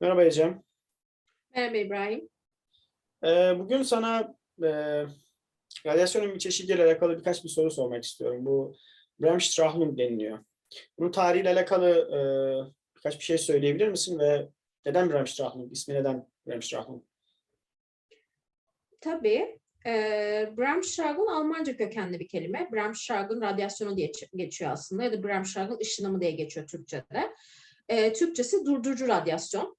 Merhaba Ecem. Merhaba İbrahim. Ee, bugün sana e, radyasyonun bir çeşidiyle alakalı birkaç bir soru sormak istiyorum. Bu Bremsstrahlung deniliyor. Bunun tarihiyle alakalı e, birkaç bir şey söyleyebilir misin ve neden Bremsstrahlung? İsmi neden Bremsstrahlung? Tabii. E, Bremsstrahlung Almanca kökenli bir kelime. Bremsstrahlung radyasyonu diye geçiyor aslında ya da Bremsstrahlung ışınımı diye geçiyor Türkçe'de. E, Türkçesi durdurucu radyasyon.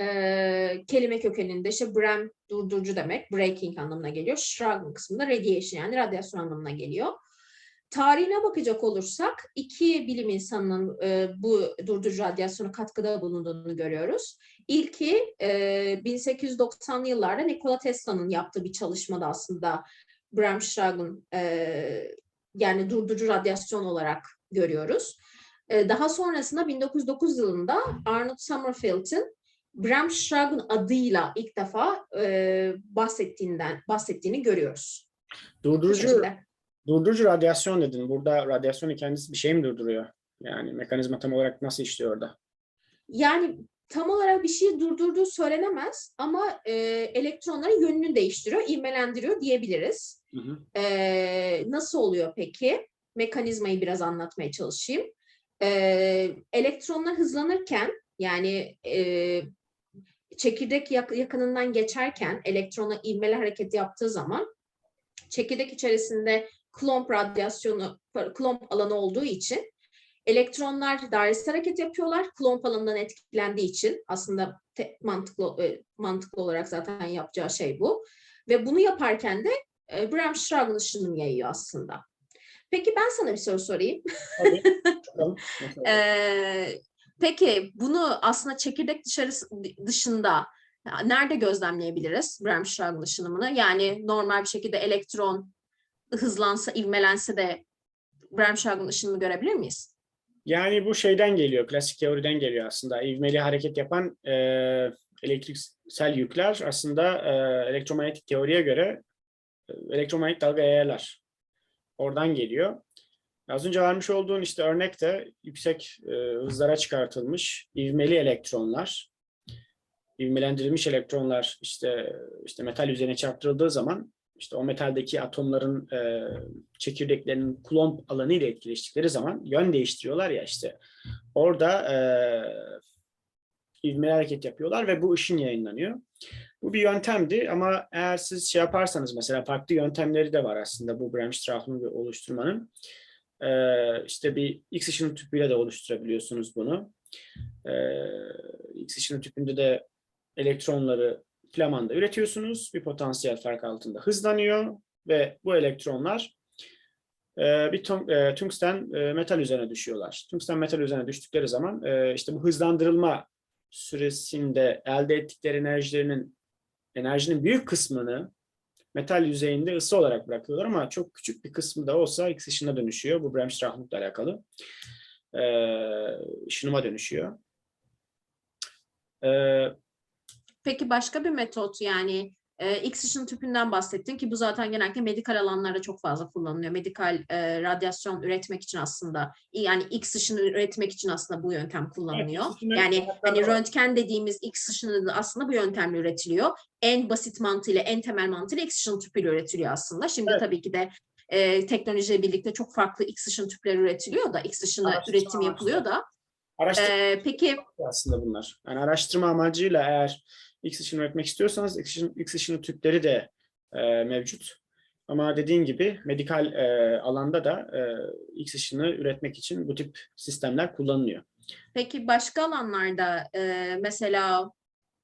E, kelime kökeninde işte Brem durdurucu demek, breaking anlamına geliyor. Strahlung kısmında radiation yani radyasyon anlamına geliyor. Tarihine bakacak olursak iki bilim insanının e, bu durdurucu radyasyona katkıda bulunduğunu görüyoruz. İlki e, 1890'lı yıllarda Nikola Tesla'nın yaptığı bir çalışmada aslında Bremsstrahlung e, yani durdurucu radyasyon olarak görüyoruz. E, daha sonrasında 1909 yılında Arnold Sommerfeld'in Bremsstrahlung adıyla ilk defa e, bahsettiğinden bahsettiğini görüyoruz. Durdurucu, durdurucu radyasyon dedin. Burada radyasyonun kendisi bir şey mi durduruyor? Yani mekanizma tam olarak nasıl işliyor orada? Yani tam olarak bir şeyi durdurduğu söylenemez ama e, elektronların yönünü değiştiriyor, ivmelendiriyor diyebiliriz. Hı hı. Ee, nasıl oluyor peki? Mekanizmayı biraz anlatmaya çalışayım. Ee, elektronlar hızlanırken yani e, çekirdek yak- yakınından geçerken elektrona ivmeli hareket yaptığı zaman çekirdek içerisinde klomp radyasyonu, klomp alanı olduğu için elektronlar dairesel hareket yapıyorlar. Klomp alanından etkilendiği için aslında te- mantıklı e, mantıklı olarak zaten yapacağı şey bu. Ve bunu yaparken de e, Bremsstrahlung ışınını yayıyor aslında. Peki ben sana bir soru sorayım. Tabii. Ee, peki bunu aslında çekirdek dışarısı dışında nerede gözlemleyebiliriz Bremsstrahlung ışınımını? Yani normal bir şekilde elektron hızlansa, ivmelense de Bremsstrahlung ışınımını görebilir miyiz? Yani bu şeyden geliyor, klasik teoriden geliyor aslında. İvmeli hareket yapan e, elektriksel yükler aslında e, elektromanyetik teoriye göre e, elektromanyetik dalga yayarlar. Oradan geliyor. Az önce vermiş olduğun işte örnekte yüksek e, hızlara çıkartılmış ivmeli elektronlar, ivmelendirilmiş elektronlar işte işte metal üzerine çarptırıldığı zaman işte o metaldeki atomların e, çekirdeklerinin kulomb alanı ile etkileştikleri zaman yön değiştiriyorlar ya işte. Orada e, ivmeli hareket yapıyorlar ve bu ışın yayınlanıyor. Bu bir yöntemdi ama eğer siz şey yaparsanız mesela farklı yöntemleri de var aslında bu Bremsstrahlung'u oluşturmanın. E, işte bir X ışını tüpüyle de oluşturabiliyorsunuz bunu. E, X ışını tüpünde de elektronları flamanda üretiyorsunuz. Bir potansiyel fark altında hızlanıyor ve bu elektronlar e, bir tun- e, tungsten e, metal üzerine düşüyorlar. Tungsten metal üzerine düştükleri zaman işte bu hızlandırılma süresinde elde ettikleri enerjilerinin enerjinin büyük kısmını metal yüzeyinde ısı olarak bırakıyorlar ama çok küçük bir kısmı da olsa X ışınına dönüşüyor. Bu Bremsstrahlung'la alakalı. E, ışınıma dönüşüyor. E, Peki başka bir metot yani e, X ışın tüpünden bahsettin ki bu zaten genellikle medikal alanlarda çok fazla kullanılıyor. Medikal e, radyasyon üretmek için aslında yani X ışını üretmek için aslında bu yöntem kullanılıyor. Işını yani hani röntgen dediğimiz X ışını da aslında bu yöntemle üretiliyor. En basit mantığıyla, en temel mantığıyla X ışın tüpüyle üretiliyor aslında. Şimdi Evet. tabii ki de e, teknolojiyle birlikte çok farklı X ışın tüpleri üretiliyor da X ışını Araştırma üretimi yapılıyor da. araştırma E, peki aslında bunlar. Yani araştırma amacıyla eğer X ışını üretmek istiyorsanız X ışını, X ışını tüpleri de e, mevcut. Ama dediğin gibi medikal e, alanda da e, X ışını üretmek için bu tip sistemler kullanılıyor. Peki başka alanlarda e, mesela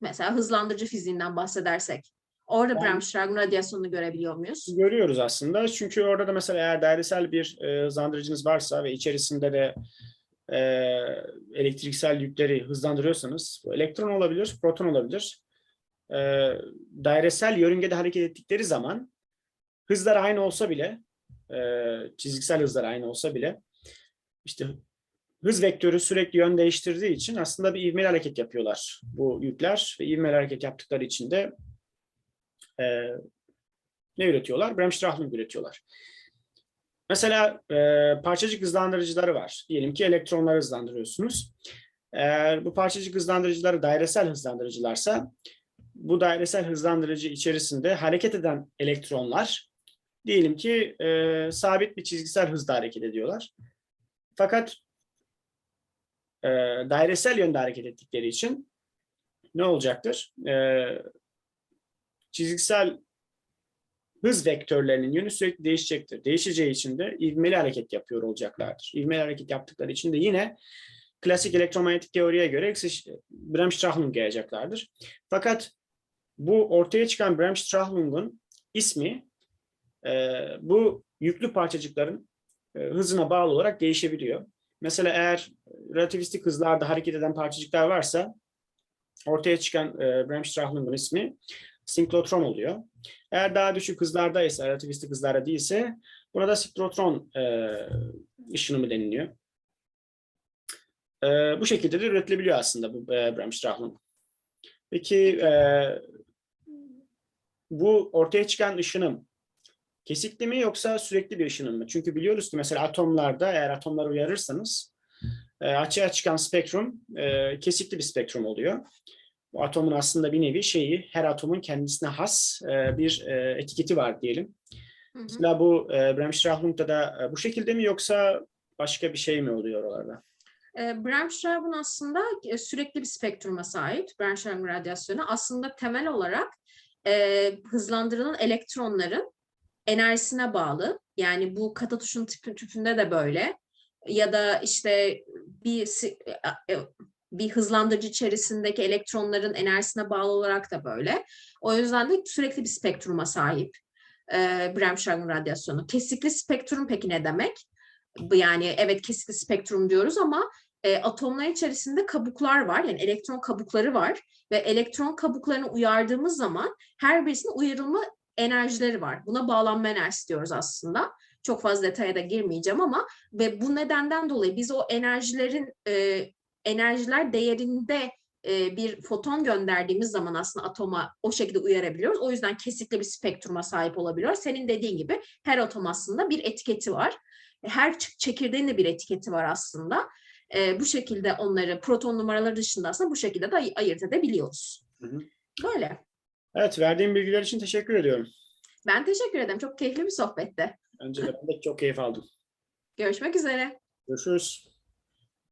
mesela hızlandırıcı fiziğinden bahsedersek orada Ben- Bremsstrahlung radyasyonunu görebiliyor muyuz? Görüyoruz aslında. Çünkü orada da mesela eğer dairesel bir e, hızlandırıcınız varsa ve içerisinde de e, elektriksel yükleri hızlandırıyorsanız bu elektron olabilir, proton olabilir. E, dairesel yörüngede hareket ettikleri zaman hızlar aynı olsa bile e, çizgisel hızlar aynı olsa bile işte hız vektörü sürekli yön değiştirdiği için aslında bir ivmeli hareket yapıyorlar bu yükler ve ivmeli hareket yaptıkları için de e, ne üretiyorlar? Bremsstrahlung üretiyorlar. Mesela e, parçacık hızlandırıcıları var. Diyelim ki elektronları hızlandırıyorsunuz. Eğer bu parçacık hızlandırıcıları dairesel hızlandırıcılarsa bu dairesel hızlandırıcı içerisinde hareket eden elektronlar diyelim ki e, sabit bir çizgisel hızda hareket ediyorlar. Fakat e, dairesel yönde hareket ettikleri için ne olacaktır? E, çizgisel hız vektörlerinin yönü sürekli değişecektir. Değişeceği için de ivmeli hareket yapıyor olacaklardır. İvmeli hareket yaptıkları için de yine klasik elektromanyetik teoriye göre Bremsstrahlung yayacaklardır. Fakat bu ortaya çıkan Bremsstrahlung'un ismi e, bu yüklü parçacıkların e, hızına bağlı olarak değişebiliyor. Mesela eğer relativistik hızlarda hareket eden parçacıklar varsa ortaya çıkan e, Bremsstrahlung'un ismi sinklotron oluyor. Eğer daha düşük hızlarda ise, relativistik hızlarda değilse buna da siklotron e, ışınımı deniliyor. E, bu şekilde de üretilebiliyor aslında bu e, Bremsstrahlung. Peki e, bu ortaya çıkan ışınım kesikli mi yoksa sürekli bir ışınım mı? Çünkü biliyoruz ki mesela atomlarda eğer atomları uyarırsanız e, açığa çıkan spektrum e, kesikli bir spektrum oluyor. Bu atomun aslında bir nevi şeyi, her atomun kendisine has e, bir e, etiketi var diyelim. Hı hı. Mesela bu e, Bremsstrahlung'da da e, bu şekilde mi yoksa başka bir şey mi oluyor oralarda? Bremsstrahlung aslında sürekli bir spektruma sahip. Bremsstrahlung radyasyonu aslında temel olarak e, hızlandırılan elektronların enerjisine bağlı. Yani bu katatuşun tüpü, tüpünde de böyle. Ya da işte bir e, bir hızlandırıcı içerisindeki elektronların enerjisine bağlı olarak da böyle. O yüzden de sürekli bir spektruma sahip e, Bremsstrahlung radyasyonu. Kesikli spektrum peki ne demek? Yani evet kesikli spektrum diyoruz ama e, atomlar içerisinde kabuklar var. Yani elektron kabukları var ve elektron kabuklarını uyardığımız zaman her birisinin uyarılma enerjileri var. Buna bağlanma enerjisi diyoruz aslında. Çok fazla detaya da girmeyeceğim ama ve bu nedenden dolayı biz o enerjilerin e, enerjiler değerinde bir foton gönderdiğimiz zaman aslında atoma o şekilde uyarabiliyoruz. O yüzden kesikli bir spektruma sahip olabiliyor. Senin dediğin gibi her atom aslında bir etiketi var. Her çekirdeğin de bir etiketi var aslında. E, bu şekilde onları proton numaraları dışında aslında bu şekilde de ay- ayırt edebiliyoruz. Hı hı. Böyle. Evet, verdiğim bilgiler için teşekkür ediyorum. Ben teşekkür ederim. Çok keyifli bir sohbetti. Önce de ben de çok keyif aldım. Görüşmek üzere. Görüşürüz.